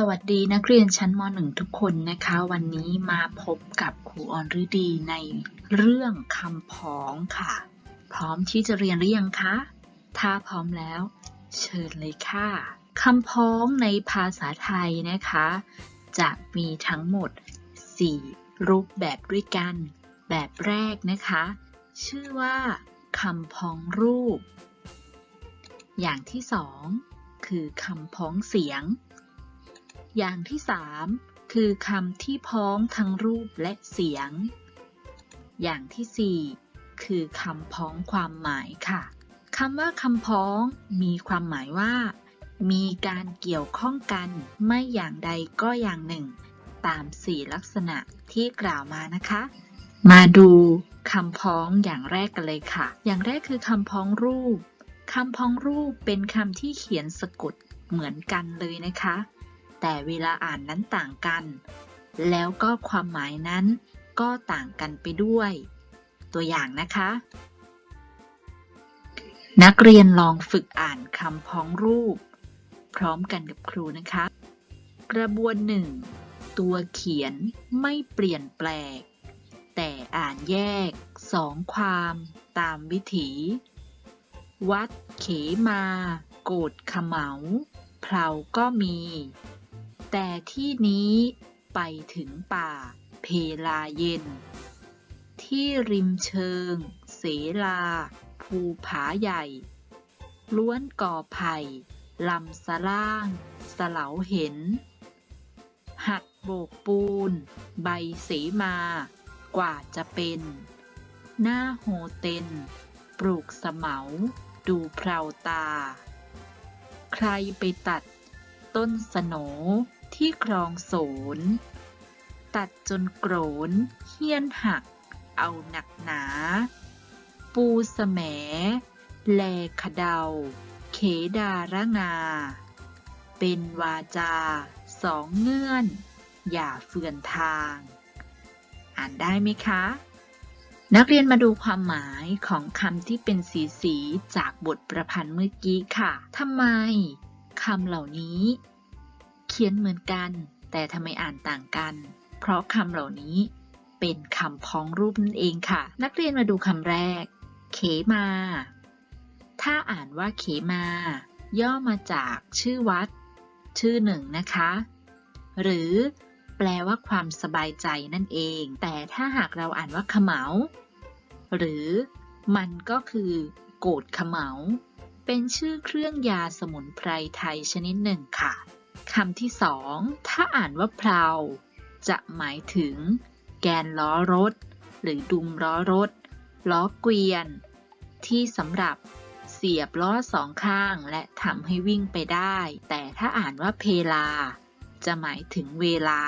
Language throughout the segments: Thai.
สวัสดีนักเรียนชั้นม .1 ทุกคนนะคะ วันนี้มาพบกับครูออนฤดีในเรื่องคำพ้องค่ะ พร้อมที่จะเรียนหรือยังคะ ถ้าพร้อมแล้ว เชิญเลยค่ะคำพ้องในภาษาไทยนะคะ จะมีทั้งหมด 4 รูปแบบด้วยกัน แบบแรกนะคะ ชื่อว่าคำพ้องรูป อย่างที่สองคือคำพ้องเสียง อย่างที่สามคือคำที่พ้องทั้งรูปและเสียง อย่างที่สี่คือคำพ้องความหมายค่ะคำว่าคำพ้องมีความหมายว่า มีการเกี่ยวข้องกันไม่อย่างใดก็อย่างหนึ่ง ตามสี่ลักษณะที่กล่าวมานะคะ มาดูคำพ้องอย่างแรกกันเลยค่ะ อย่างแรกคือคำพ้องรูปคำพ้องรูปเป็นคำที่เขียนสะกดเหมือนกันเลยนะคะ แต่เวลาอ่านนั้นต่างกัน แล้วก็ความหมายนั้นก็ต่างกันไปด้วย ตัวอย่างนะคะ นักเรียนลองฝึกอ่านคำพ้องรูป พร้อมกันกับครูนะคะ กระบวนหนึ่งตัวเขียนไม่เปลี่ยนแปลงแต่อ่านแยกสองความตามวิถี วัดเขมา โกดขเหมาเพลาก็มี แต่ที่นี้ไปถึงป่าเพลาเย็น ที่ริมเชิง เสลา ภูผาใหญ่ ล้วนก่อไผ่ลำสล่าง สเหลาเห็น หัดโบกปูน ใบเสมากว่าจะเป็น หน้าโฮเต็น ปลูกสะเหมาดูเพราตา ใครไปตัดต้นสน ที่คลองโสน ตัดจนโกรนเฮี้ยนหัก เอาหนักหนา ปูสแหมแลขะเดา เขดาระงา เป็นวาจาสองเงื่อน อย่าเฟื่อนทาง อ่านได้ไหมคะ นักเรียนมาดูความหมายของคำที่เป็นสีสีจากบทประพันธ์เมื่อกี้ค่ะทำไมคำเหล่านี้ เขียนเหมือนกัน แต่ทำไมอ่านต่างกัน เพราะคำเหล่านี้เป็นคำพ้องรูปนั่นเองค่ะ นักเรียนมาดูคำแรก เขมา ถ้าอ่านว่าเขมา ย่อมาจากชื่อวัด ชื่อหนึ่งนะคะ หรือแปลว่าความสบายใจนั่นเอง แต่ถ้าหากเราอ่านว่าขเหมา หรือมันก็คือโกดขเหมา เป็นชื่อเครื่องยาสมุนไพรไทยชนิดหนึ่งค่ะ คำที่สองถ้าอ่านว่าเพลาจะหมายถึง แกนล้อรถ หรือดุมล้อรถ ล้อเกวียน ที่สำหรับเสียบล้อสองข้างและทำให้วิ่งไปได้ แต่ถ้าอ่านว่าเพลา จะหมายถึงเวลา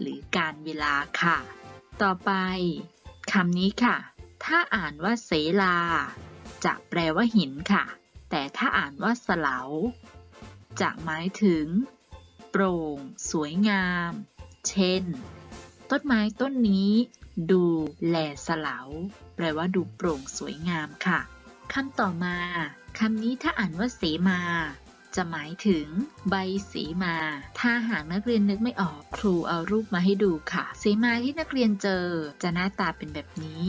หรือการเวลาค่ะ ต่อไปคำนี้ค่ะ ถ้าอ่านว่าเสลา จะแปลว่าหินค่ะ แต่ถ้าอ่านว่าสลาจะหมายถึง โปร่ง สวยงาม เช่น ต้นไม้ต้นนี้ ดูแลสลาแปลว่าดูโปร่งสวยงามค่ะคำต่อมาคำนี้ถ้าอ่านว่าเสมา จะหมายถึง ใบสีมา ถ้าหากนักเรียนนึกไม่ออกครูเอารูปมาให้ดูค่ะ เสมาที่นักเรียนเจอ จะหน้าตาเป็นแบบนี้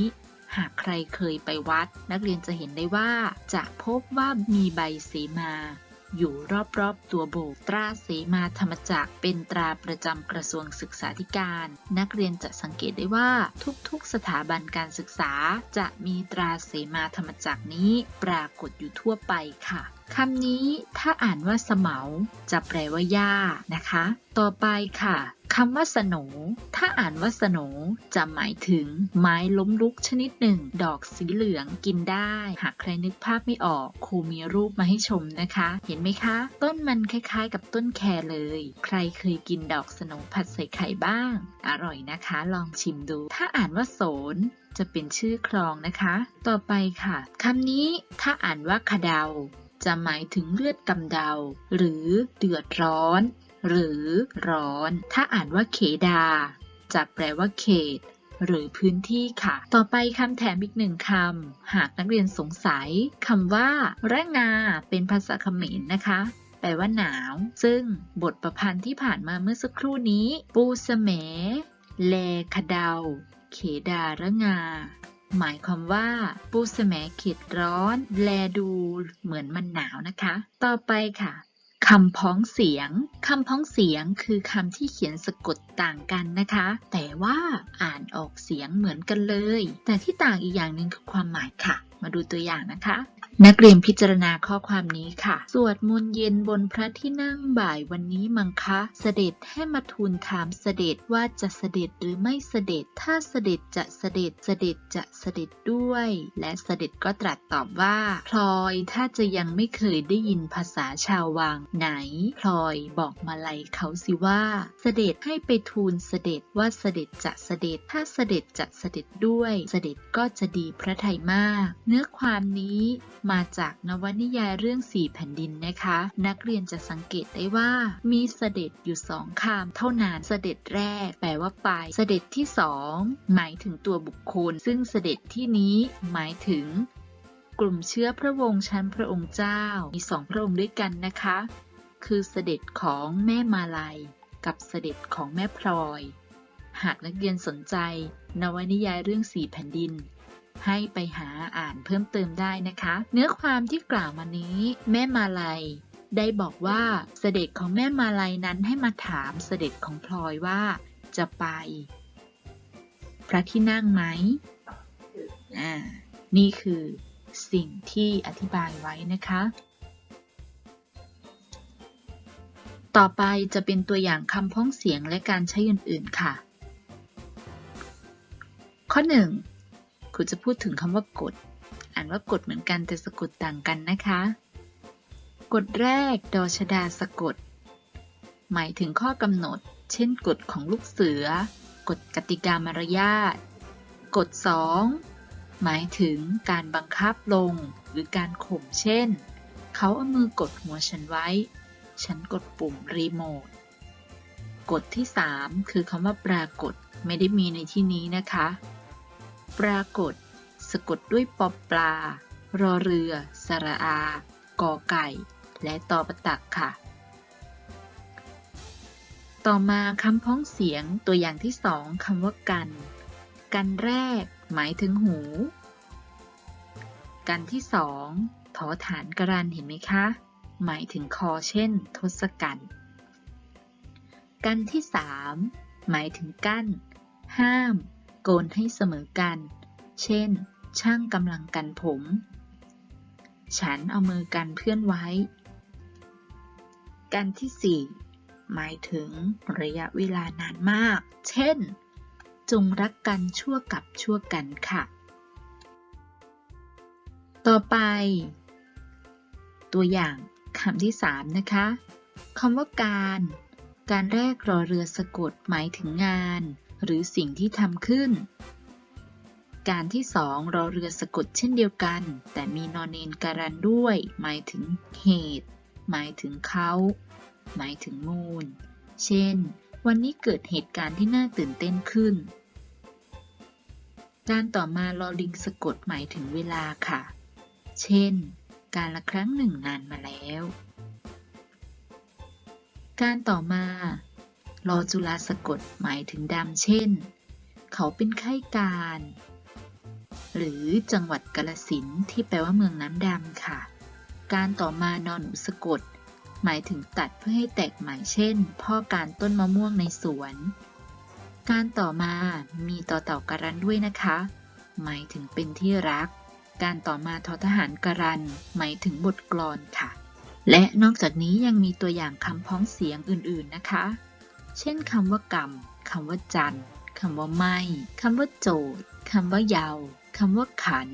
หากใครเคยไปวัด นักเรียนจะเห็นได้ว่า จะพบว่ามีใบเสมา อยู่รอบๆตัวโบก ตราเสมาธรรมจักรเป็นตราประจำกระทรวงศึกษาธิการ นักเรียนจะสังเกตได้ว่าทุกๆสถาบันการศึกษา จะมีตราเสมาธรรมจักรนี้ปรากฏอยู่ทั่วไปค่ะคำนี้ถ้าอ่านว่าเสมาจะแปลว่าหญ้านะคะ ต่อไปค่ะ คำว่าสโหนถ้าอ่านว่าสโหนจะหมายถึงไม้ล้มลุกชนิดหนึ่ง ดอกสีเหลืองกินได้ หากใครนึกภาพไม่ออกครูมีรูปมาให้ชมนะคะ เห็นไหมคะ ต้นมันคล้ายๆ กับต้นแครเลย ใครเคยกินดอกสโหนผัดใส่ไข่บ้าง อร่อยนะคะ ลองชิมดู ถ้าอ่านว่าโสนจะเป็นชื่อคลองนะคะ ต่อไปค่ะคำนี้ถ้าอ่านว่าขดาจะหมายถึงเลือดกำเดา หรือเดือดร้อน หรือร้อน ถ้าอ่านว่าเขดา จะแปลว่าเขต หรือพื้นที่ค่ะ ต่อไปคำแถมอีกหนึ่งคำ หากนักเรียนสงสัยคำว่าระงา เป็นภาษาเขมรนะคะ แปลว่าหนาว ซึ่งบทประพันธ์ที่ผ่านมาเมื่อสักครู่นี้ ปูเสมแลคดาวเขดาระงา หมายความว่า ปูเสมเขตร้อน แลดูเหมือนมันหนาวนะคะ ต่อไปค่ะ คำพ้องเสียง คำพ้องเสียงคือคำที่เขียนสะกดต่างกันนะคะ แต่ว่าอ่านออกเสียงเหมือนกันเลย แต่ที่ต่างอีกอย่างหนึ่งคือความหมายค่ะ มาดูตัวอย่างนะคะ นักเรียนพิจารณาข้อความนี้ค่ะ สวดมนต์เย็นบนพระที่นั่งบ่ายวันนี้มังคะ เสด็จให้มาทูลถามเสด็จว่าจะเสด็จหรือไม่เสด็จ ถ้าเสด็จจะเสด็จเสด็จจะเสด็จด้วย และเสด็จก็ตรัสตอบว่าพลอยถ้าจะยังไม่เคยได้ยินภาษาชาววังไหนพลอยบอกมาลัยเขาสิว่า เสด็จให้ไปทูลเสด็จว่าเสด็จจะเสด็จถ้าเสด็จจะเสด็จด้วย เสด็จก็จะดีพระทัยมากนื้อความนี้มาจากนวนิยายเรื่องสี่แผ่นดินนะคะ นักเรียนจะสังเกตได้ว่า มีเสด็จอยู่สองคำเท่านั้นเสด็จแรก แปลว่าไป เสด็จที่สองหมายถึงตัวบุคคล ซึ่งเสด็จที่นี้หมายถึง กลุ่มเชื้อพระวงศ์ชั้นพระองค์เจ้ามีสองพระองค์ด้วยกันนะคะ คือเสด็จของแม่มาลัย กับเสด็จของแม่พลอย หากนักเรียนสนใจ นวนิยายเรื่องสี่แผ่นดิน ให้ไปหาอ่านเพิ่มเติมได้นะคะ เนื้อความที่กล่าวมานี้ แม่มาลัยได้บอกว่าเสด็จของแม่มาลัยนั้นให้มาถามเสด็จของพลอยว่าจะไป พระที่นั่งไหมอ่านี่คือสิ่งที่อธิบายไว้นะคะ ต่อไปจะเป็นตัวอย่างคำพ้องเสียงและการใช้อื่นๆค่ะ ข้อ 1 ครูจะพูดถึงคำว่ากฎ อ่านว่ากฎเหมือนกันแต่สะกดต่างกันนะคะ กฎแรกดอชดาสะกด หมายถึงข้อกำหนด เช่น กฎของลูกเสือ กฎกติกามารยาท กฎ 2 หมายถึงการบังคับลงหรือการข่มเช่น เขาเอามือกดหัวฉันไว้ ฉันกดปุ่มรีโมทกฎที่ 3 คือคำว่าปรากฏไม่ได้มีในที่นี้นะคะ ปรากฏ สะกดด้วยปอปลา รอเรือ สระอา กอไก่ และตอประตักค่ะ ต่อมาคำพ้องเสียงตัวอย่างที่สองคำว่ากัน กันแรก หมายถึงหู กันที่สองถอฐานกรันเห็นไหมคะ หมายถึงคอเช่น ทศกัณฐ์กันที่สามหมายถึงกั้น ห้าม โกนให้เสมอกัน เช่น ช่างกำลังกันผม ฉันเอามือกันเพื่อนไว้ กันที่สี่หมายถึงระยะเวลานานมาก เช่น จงรักกันชั่วกับชั่วกันค่ะ ต่อไป ตัวอย่างคำที่สามนะคะคำว่าการ การแรกรอเรือสะกดหมายถึงงาน หรือสิ่งที่ทำขึ้น การที่สองรอเรือสะกดเช่นเดียวกัน แต่มีนอนเนนการันด้วย หมายถึงเหตุ หมายถึงเขา หมายถึงมูล เช่น วันนี้เกิดเหตุการณ์ที่น่าตื่นเต้นขึ้น การต่อมาลอลิงสะกดหมายถึงเวลาค่ะ เช่น การละครั้งหนึ่งนานมาแล้ว การต่อมา รอจุฬาสะกดหมายถึงดำเช่น เขาเป็นไข้การ หรือจังหวัดกาลสินที่แปลว่าเมืองน้ำดำค่ะ การต่อมานอนหนูสะกด หมายถึงตัดเพื่อให้แตกใหม่เช่น พ่อการต้นมะม่วงในสวน การต่อมามีต่อเต่าการันด้วยนะคะ หมายถึงเป็นที่รัก การต่อมาทอทหารการัน หมายถึงบทกลอนค่ะ และนอกจากนี้ยังมีตัวอย่างคำพ้องเสียงอื่นๆนะคะ เช่นคำว่ากรรมคำว่าจันคำว่าไม่คำว่าโจทย์คำว่าเยาวคำว่าขัน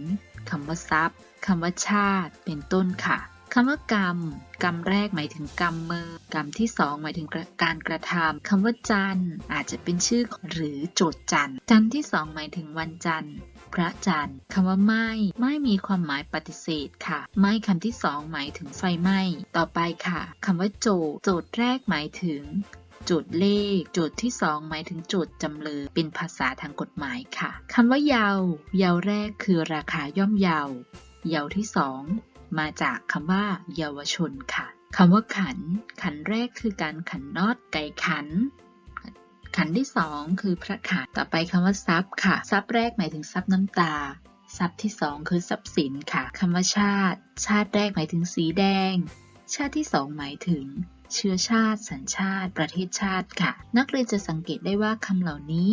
คำว่าทรัพย์คำว่าชาติ เป็นต้นค่ะคำว่ากรรม กรรมแรกหมายถึงกรรมมือ กรรมที่สองหมายถึงการกระทำคำว่าจันทร์อาจจะเป็นชื่อหรือโจทย์จันทร์จันทร์ที่สองหมายถึงวันจันทร์พระจันทร์คำว่าไม่ไม่มีความหมายปฏิเสธค่ะไม่คำที่สองหมายถึงไฟไหม้ต่อไปค่ะคำว่าโจทย์โจทย์แรกหมายถึง โจทย์เลข โจทย์ที่สองหมายถึงโจทย์จำเลยเป็นภาษาทางกฎหมายค่ะคำว่าเยาว์เยาว์แรกคือราคาย่อมเยาว์เยาว์ที่สองมาจากคำว่า เยาวชนค่ะคำว่าขัน ขันแรกคือการขันน็อตไก่ขัน ขันที่สองคือพระขันต่อไปคำว่าทรัพย์ค่ะทรัพย์แรกหมายถึงทรัพย์น้ำตาทรัพย์ที่สองคือทรัพย์สินค่ะคำว่าชาติ ชาติแรกหมายถึงสีแดง ชาติที่สองหมายถึง เชื้อชาติ สัญชาติ ประเทศชาติค่ะ นักเรียนจะสังเกตได้ว่าคำเหล่านี้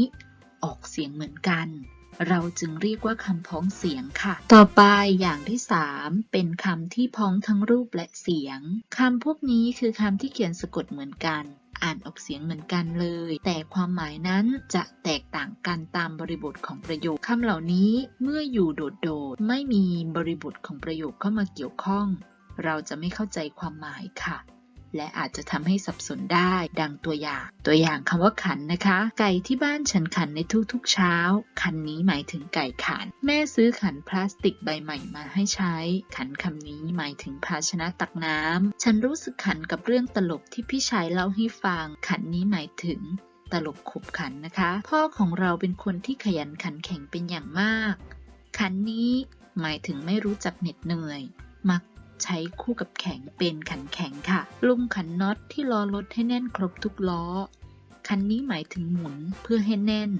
ออกเสียงเหมือนกัน เราจึงเรียกว่าคำพ้องเสียงค่ะ ต่อไปอย่างที่ 3 เป็นคำที่พ้องทั้งรูปและเสียงคำพวกนี้คือคำที่เขียนสะกดเหมือนกัน อ่านออกเสียงเหมือนกันเลย แต่ความหมายนั้นจะแตกต่างกันตามบริบทของประโยคคำเหล่านี้เมื่ออยู่โดดๆไม่มีบริบทของประโยคเข้ามาเกี่ยวข้อง เราจะไม่เข้าใจความหมายค่ะ และอาจจะทำให้สับสนได้ ดังตัวอย่าง ตัวอย่างคำว่าขันนะคะ ไก่ที่บ้านฉันขันในทุกๆเช้า ขันนี้หมายถึงไก่ขัน แม่ซื้อขันพลาสติกใบใหม่มาให้ใช้ ขันคำนี้หมายถึงภาชนะตักน้ำฉันรู้สึกขันกับเรื่องตลกที่พี่ชายเล่าให้ฟัง ขันนี้หมายถึงตลกขบขันนะคะ พ่อของเราเป็นคนที่ขยันขันแข็งเป็นอย่างมาก ขันนี้หมายถึงไม่รู้จักเหน็ดเหนื่อย มัก ใช้คู่กับแข็งเป็นขันแข็งค่ะลุงขันน็อตที่ล้อรถให้แน่นครบทุกล้อ คันนี้หมายถึงหมุนเพื่อให้แน่น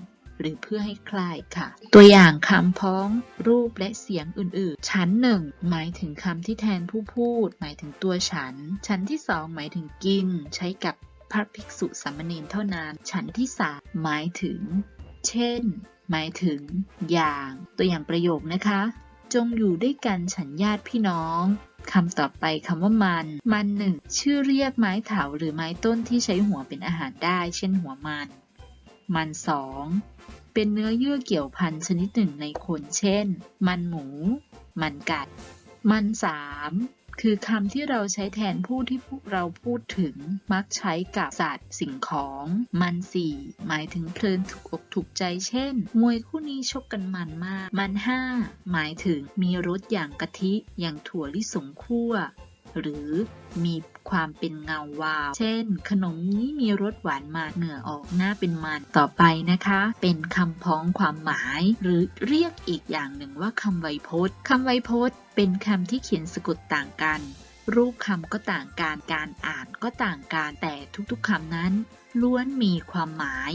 หรือเพื่อให้คลายค่ะ ตัวอย่างคำพ้อง รูปและเสียงอื่นๆ ชั้นหนึ่งหมายถึงคำที่แทนผู้พูด หมายถึงตัวฉัน ชั้นที่สองหมายถึงกิน ใช้กับพระภิกษุสามเณรเท่านั้น ชั้นที่สามหมายถึง เช่น หมายถึง อย่าง ตัวอย่างประโยคนะคะ จงอยู่ด้วยกันฉันญาติพี่น้อง คำต่อไปคำว่ามัน มันหนึ่งชื่อเรียกไม้เถาหรือไม้ต้นที่ใช้หัวเป็นอาหารได้ เช่นหัวมัน มันสองเป็นเนื้อเยื่อเกี่ยวพันชนิดหนึ่งในคน เช่น มันหมู มันกัด มันสาม คือคำที่เราใช้แทนผู้ที่พวกเราพูดถึง มักใช้กับสัตว์สิ่งของ มันสี่หมายถึงเพลินถูกอกถูกใจเช่น มวยคู่นี้ชกกันมันมาก มันห้าหมายถึงมีรสอย่างกะทิ อย่างถั่วลิสงคั่ว หรือมีความเป็นเงาวาว เช่น ขนมนี้มีรสหวานมาเหงื่อออกหน้าเป็นมันต่อไปนะคะ เป็นคำพ้องความหมาย หรือเรียกอีกอย่างหนึ่งว่าคำไวยพจน์คำไวยพจน์เป็นคำที่เขียนสะกดต่างกัน รูปคำก็ต่างกันการอ่านก็ต่างกันแต่ทุกๆคำนั้น ล้วนมีความหมาย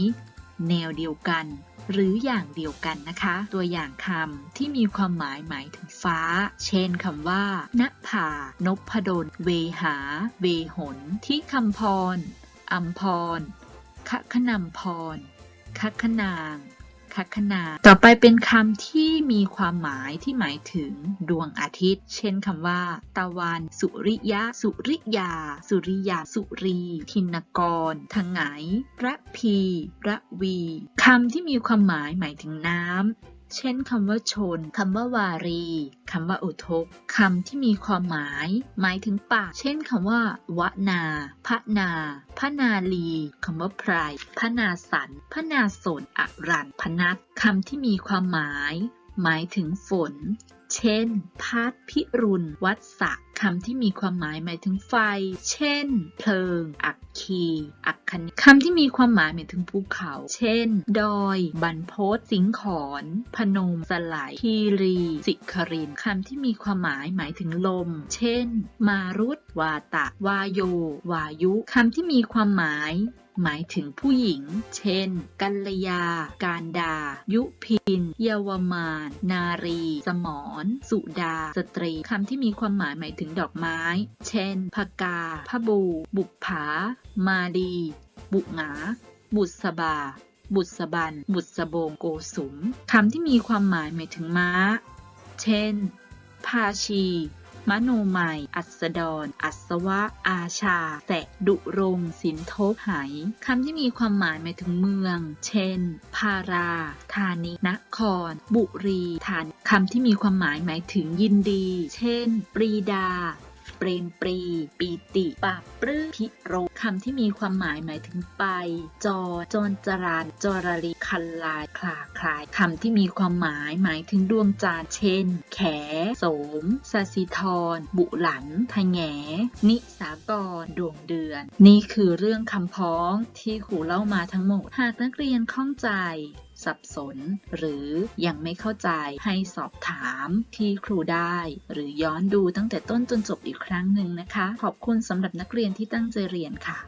แนวเดียวกัน หรืออย่างเดียวกันนะคะ ตัวอย่างคำที่มีความหมายหมายถึงฟ้า เช่นคำว่าณภานพดล เวหา เวหน ที่คำพรอัมพรคขนำพรคัคคนาง คัคนา ต่อไปเป็นคำที่มีความหมายที่หมายถึงดวงอาทิตย์ เช่นคำว่า ตะวัน สุริยะ สุริยา สุริยา สุรี ทินกรทางไหงระพี ระวีคำที่มีความหมายหมายถึงน้ำ เช่นคำว่าชน คำว่าวารีคำว่าอุทกคำที่มีความหมาย หมายถึงปากเช่นคำว่าวนาพระนาพระนาลีคำว่าไพรพระนาสันพระนาสนอรันพนัทคำที่มีความหมาย หมายถึงฝน เช่นพัดพิรุณวัดศัก คำที่มีความหมายหมายถึงไฟ เช่น เพลิง อักคี อักคณิคำที่มีความหมายหมายถึงภูเขา เช่น ดอย บรรพตสิงขอนพนม สลายคีรี สิครินคำที่มีความหมายหมายถึงลม เช่น มารุตวาตะ วาโย วายุคำที่มีความหมายหมายถึงผู้หญิง เช่น กัลยา การดา ยุพิน เยาวมาน นารี สมรสุดา สตรี คำที่มีความหมายหมายถึงดอกไม้ เช่นพกาพบู บุปผา มาดี บุหงา บุษบา บุษบัน บุษบง โกสุม คำที่มีความหมายหมายถึงม้า เช่นพาชี มโนมัย อัสดร อัศวะ อาชา แสดุรงสินทบไหคำที่มีความหมายหมายถึงเมือง เช่น พารา ธานิ นคร บุรี ฐานคำที่มีความหมายหมายถึงยินดี เช่น ปรีดา ปรมปรี ปีติปราบปลื้มพิโรคำที่มีความหมายหมายถึงไป จอ จรจรานจรลีคันลายคลาคลายคำที่มีความหมายหมายถึงดวงจันทร์เช่น แข โสมสสิธร บุหลันทะแง นิสากร ดวงเดือน นี่คือเรื่องคำพ้องที่ครูเล่ามาทั้งหมด หากนักเรียนข้องใจ สับสน หรือยังไม่เข้าใจให้สอบถามที่ครูได้ หรือย้อนดูตั้งแต่ต้นจนจบอีกครั้งหนึ่งนะคะ ขอบคุณสำหรับนักเรียนที่ตั้งใจเรียนค่ะ